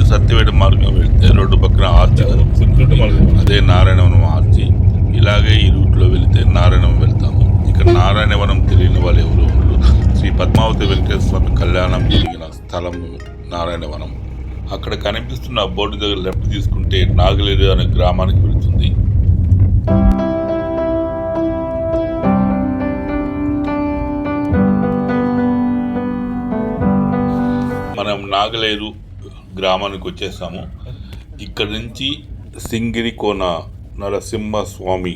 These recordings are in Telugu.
నుంచి సత్యవేట మార్గం వెళ్తే రోడ్డు పక్కన ఆర్చి అదే నారాయణవనం ఆర్చి ఇలాగే ఈ రూట్లో వెళితే నారాయణవనం వెళ్తాము. ఇక నారాయణవనం తెలియని వాళ్ళు ఎవరు శ్రీ పద్మావతి వెంకటేశ్వర స్వామి కళ్యాణం జరిగిన స్థలం నారాయణవనం. అక్కడ కనిపిస్తున్న బోర్డు దగ్గర లెఫ్ట్ తీసుకుంటే నాగలేరు అనే గ్రామానికి వెళుతుంది. మనం నాగలేరు గ్రామానికి వచ్చేసాము. ఇక్కడ నుంచి సింగిరికోన నరసింహ స్వామి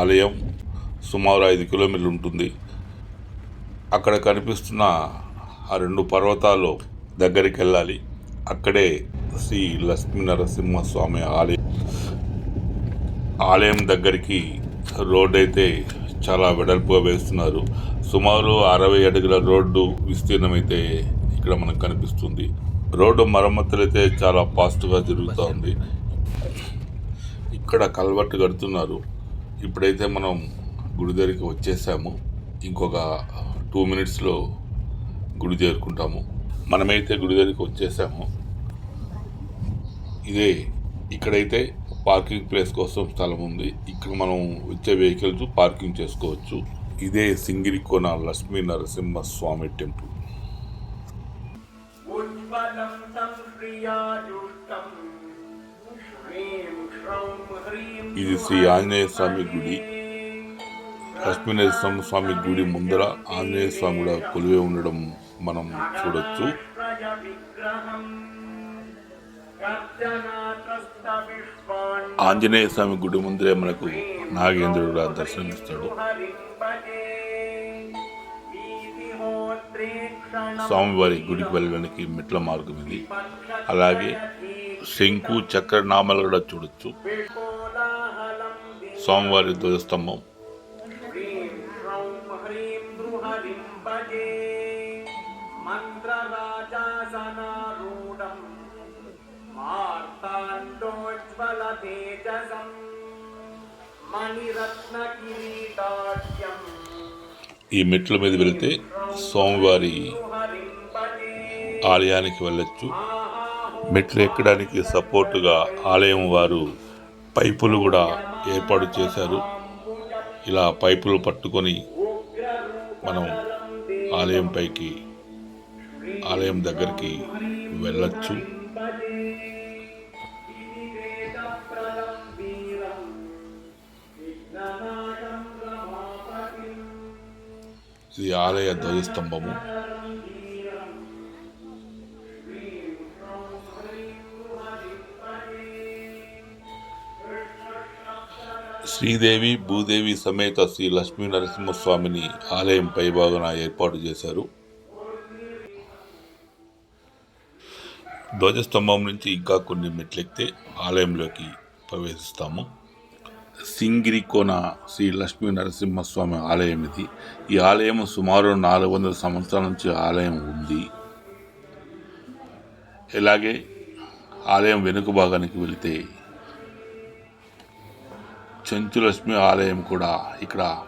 ఆలయం సుమారు ఐదు కిలోమీటర్లు ఉంటుంది. అక్కడ కనిపిస్తున్న ఆ రెండు పర్వతాలు దగ్గరికి వెళ్ళాలి. అక్కడే శ్రీ లక్ష్మీ నరసింహ స్వామి ఆలయం. ఆలయం దగ్గరికి రోడ్ అయితే చాలా వెడల్పుగా వేస్తున్నారు. సుమారు అరవై అడుగుల రోడ్డు విస్తీర్ణం అయితే ఇక్కడ మనకు కనిపిస్తుంది. రోడ్డు మరమ్మతులు అయితే చాలా ఫాస్ట్గా జరుగుతూ ఉంది ఇక్కడ కల్వర్ట్ కడుతున్నారు. ఇప్పుడైతే మనం గుడి దగ్గరికి వచ్చేసాము. ఇంకొక టూ మినిట్స్లో గుడి చేరుకుంటాము. మనమైతే గుడి దగ్గరికి వచ్చేసాము. ఇదే ఇక్కడైతే పార్కింగ్ ప్లేస్ కోసం స్థలం ఉంది. ఇక్కడ మనం వచ్చే వెహికల్స్ పార్కింగ్ చేసుకోవచ్చు. ఇదే సింగిరికోన లక్ష్మీ నరసింహ స్వామి టెంపుల్. ఇది శ్రీ ఆంజనేయ స్వామి గుడి. లక్ష్మీ నరసింహ స్వామి గుడి ముందర ఆంజనేయ స్వామి కూడా కొలువే ఉండడం మనం చూడొచ్చు. ఆంజనేయ స్వామి గుడి ముందరే మనకు నాగేంద్రుడు కూడా దర్శనమిస్తాడు. స్వామివారి గుడికి వెళ్ళడానికి మెట్ల మార్గం ఇది. అలాగే శంకు చక్రనామాలు కూడా చూడొచ్చు. స్వామివారి ధ్వజస్తంభం. ఈ మెట్ల మీద వెళితే స్వామివారి ఆలయానికి వెళ్ళొచ్చు. మెట్లు ఎక్కడానికి సపోర్టుగా ఆలయం వారు పైపులు కూడా ఏర్పాటు చేశారు. ఇలా పైపులు పట్టుకొని మనం ఆలయం పైకి ఆలయం దగ్గరికి వెళ్ళచ్చు. ఇది ఆలయ ధ్వజస్తంభము. శ్రీదేవి భూదేవి సమేత శ్రీ లక్ష్మీ నరసింహస్వామిని ఆలయం పైభాగన ఏర్పాటు చేశారు. ధ్వజస్తంభం నుంచి ఇంకా కొన్ని మెట్లెక్కితే ఆలయంలోకి ప్రవేశిస్తాము. సింగిరికోన శ్రీ లక్ష్మీ నరసింహస్వామి ఆలయం ఇది. ఈ ఆలయం సుమారు నాలుగు వందల సంవత్సరాల నుంచి ఆలయం ఉంది. ఇలాగే ఆలయం వెనుక భాగానికి వెళితే చెంచులక్ష్మి ఆలయం కూడా ఇక్కడ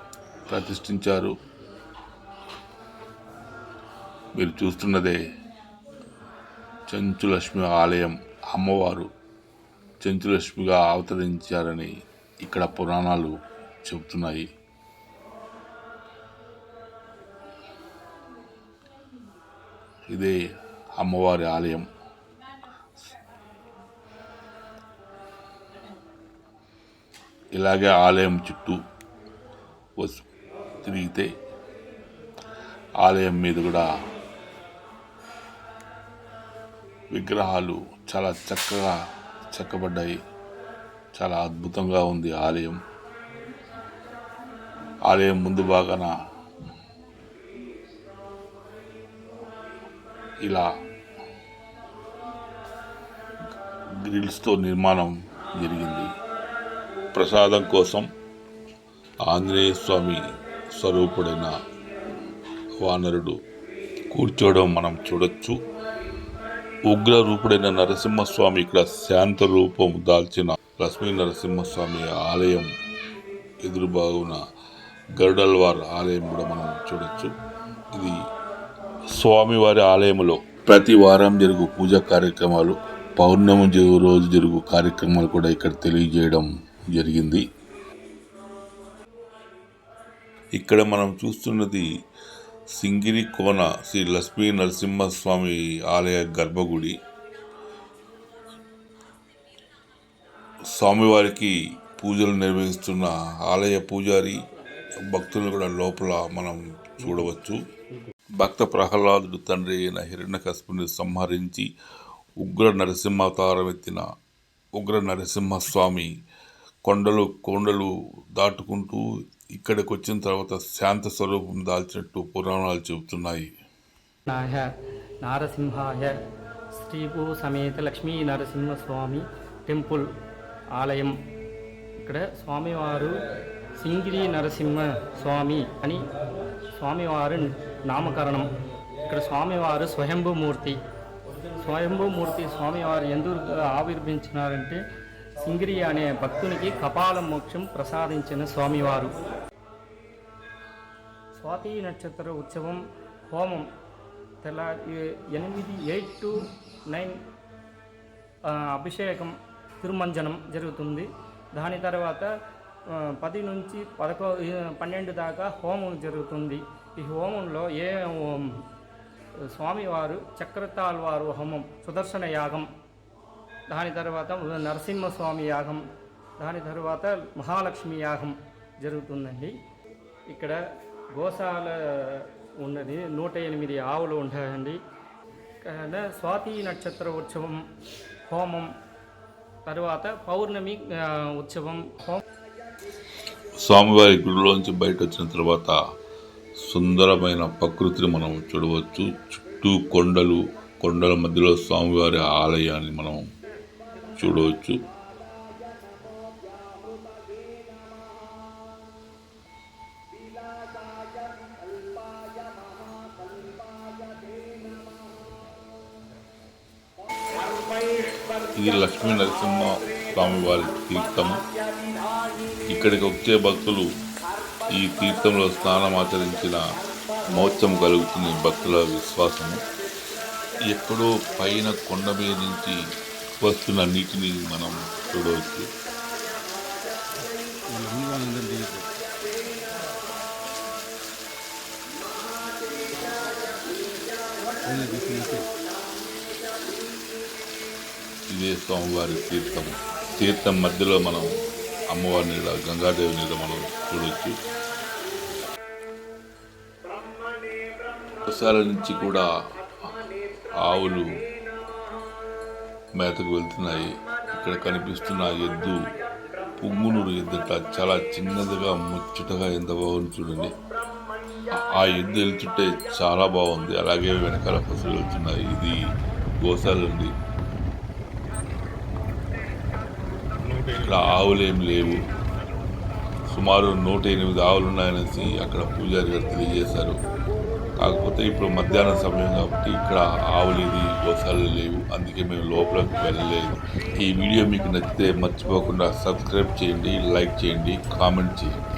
ప్రతిష్ఠించారు. మీరు చూస్తున్నదే చెంచులక్ష్మి ఆలయం. అమ్మవారు చెంచులక్ష్మిగా అవతరించారని ఇక్కడ పురాణాలు చెబుతున్నాయి. ఇదే అమ్మవారి ఆలయం. ఇలాగే ఆలయం చుట్టూ వస్- తిరిగితే ఆలయం మీద కూడా విగ్రహాలు చాలా చక్కగా చెక్కబడ్డాయి. చాలా అద్భుతంగా ఉంది ఆలయం. ఆలయం ముందు భాగాన ఇలా గ్రిల్స్తో నిర్మాణం జరిగింది. ప్రసాదం కోసం ఆంజనేయ స్వామి స్వరూపుడైన వానరుడు కూర్చోవడం మనం చూడొచ్చు. ఉగ్ర రూపుడైన నరసింహస్వామి ఇక్కడ శాంత రూపం దాల్చిన లక్ష్మీ నరసింహస్వామి ఆలయం ఎదురు బాగున గరుడల్వార్ ఆలయం కూడా మనం చూడొచ్చు. ఇది స్వామివారి ఆలయంలో ప్రతి వారం జరుగు పూజా కార్యక్రమాలు పౌర్ణమి రోజు జరుగు కార్యక్రమాలు కూడా ఇక్కడ తెలియజేయడం జరిగింది. ఇక్కడ మనం చూస్తున్నది సింగిరి కోన శ్రీ లక్ష్మీ నరసింహస్వామి ఆలయ గర్భగుడి. స్వామివారికి పూజలు నిర్వహిస్తున్న ఆలయ పూజారి భక్తులు కూడా లోపల మనం చూడవచ్చు. భక్త ప్రహ్లాదుడు తండ్రి అయిన హిరణ్యకశిపుని సంహరించి ఉగ్ర నరసింహావతారం ఎత్తిన ఉగ్ర నరసింహస్వామి కొండలు కొండలు దాటుకుంటూ ఇక్కడికి వచ్చిన తర్వాత శాంత స్వరూపం దాల్చినట్టు పురాణాలు చెబుతున్నాయి. నాయ నారసింహాయ శ్రీభూ సమేత లక్ష్మీ నరసింహస్వామి టెంపుల్ ఆలయం. ఇక్కడ స్వామివారు సింగిరి నరసింహ స్వామి అని స్వామివారు నామకరణం. ఇక్కడ స్వామివారు స్వయంభూమూర్తి. స్వయంభూమూర్తి స్వామివారు ఎందుకు ఆవిర్భించినారంటే సింగిరి అనే భక్తునికి కపాల మోక్షం ప్రసాదించిన స్వామివారు. స్వాతి నక్షత్ర ఉత్సవం హోమం తెల్ల ఎనిమిది ఎయిట్ టు నైన్ అభిషేకం తిరుమంజనం జరుగుతుంది. దాని తర్వాత పది నుంచి పదకొ పన్నెండు దాకా హోమం జరుగుతుంది. ఈ హోమంలో ఏ స్వామివారు స్వామివారు చక్రతాళ్వారు హోమం సుదర్శన యాగం దాని తర్వాత నరసింహస్వామి యాగం దాని తర్వాత మహాలక్ష్మి యాగం జరుగుతుందండి. ఇక్కడ గోశాల ఉన్నది నూట ఎనిమిది ఆవులు ఉంటాయండి. స్వాతి నక్షత్ర ఉత్సవం హోమం తర్వాత పౌర్ణమి ఉత్సవం స్వామివారి గుడిలోంచి బయట వచ్చిన తర్వాత సుందరమైన ప్రకృతిని మనం చూడవచ్చు. చుట్టూ కొండలు కొండల మధ్యలో స్వామివారి ఆలయాన్ని మనం చూడవచ్చు. ఇది లక్ష్మీ నరసింహ స్వామివారి తీర్థము. ఇక్కడికి వచ్చే భక్తులు ఈ తీర్థంలో స్నానం ఆచరించిన మోత్సం కలుగుతుంది భక్తుల విశ్వాసము. ఎక్కడో పైన కొండ మీద నుంచి వస్తున్న నీటిని మనం చూడవచ్చు. ఇదే స్వామివారి తీర్థం. తీర్థం మధ్యలో మనం అమ్మవారి నీడ గంగాదేవి నీడ మనం చూడవచ్చు గోశాల నుంచి కూడా ఆవులు మేతకు వెళ్తున్నాయి. ఇక్కడ కనిపిస్తున్న ఎద్దు పుంగునూరు ఎద్దుట. చాలా చిన్నదిగా ముచ్చటగా ఎంత బాగుంది చూడండి. ఆ- ఎద్దు వెళ్తుంటే చాలా బాగుంది అలాగే వెనకాల పసులు వెళ్తున్నాయి. ఇది గోశాల అట్లా ఆవులేం లేవు. సుమారు నూట ఎనిమిది ఆవులు ఉన్నాయనేసి అక్కడ పూజారి గారు తెలియజేశారు. కాకపోతే ఇప్పుడు మధ్యాహ్నం సమయం కాబట్టి ఇక్కడ ఆవులు ఇది గోశాలలు లేవు. అందుకే మేము లోపలికి వెళ్ళలేదు. ఈ వీడియో మీకు నచ్చితే మర్చిపోకుండా సబ్స్క్రైబ్ చేయండి లైక్ చేయండి కామెంట్ చేయండి.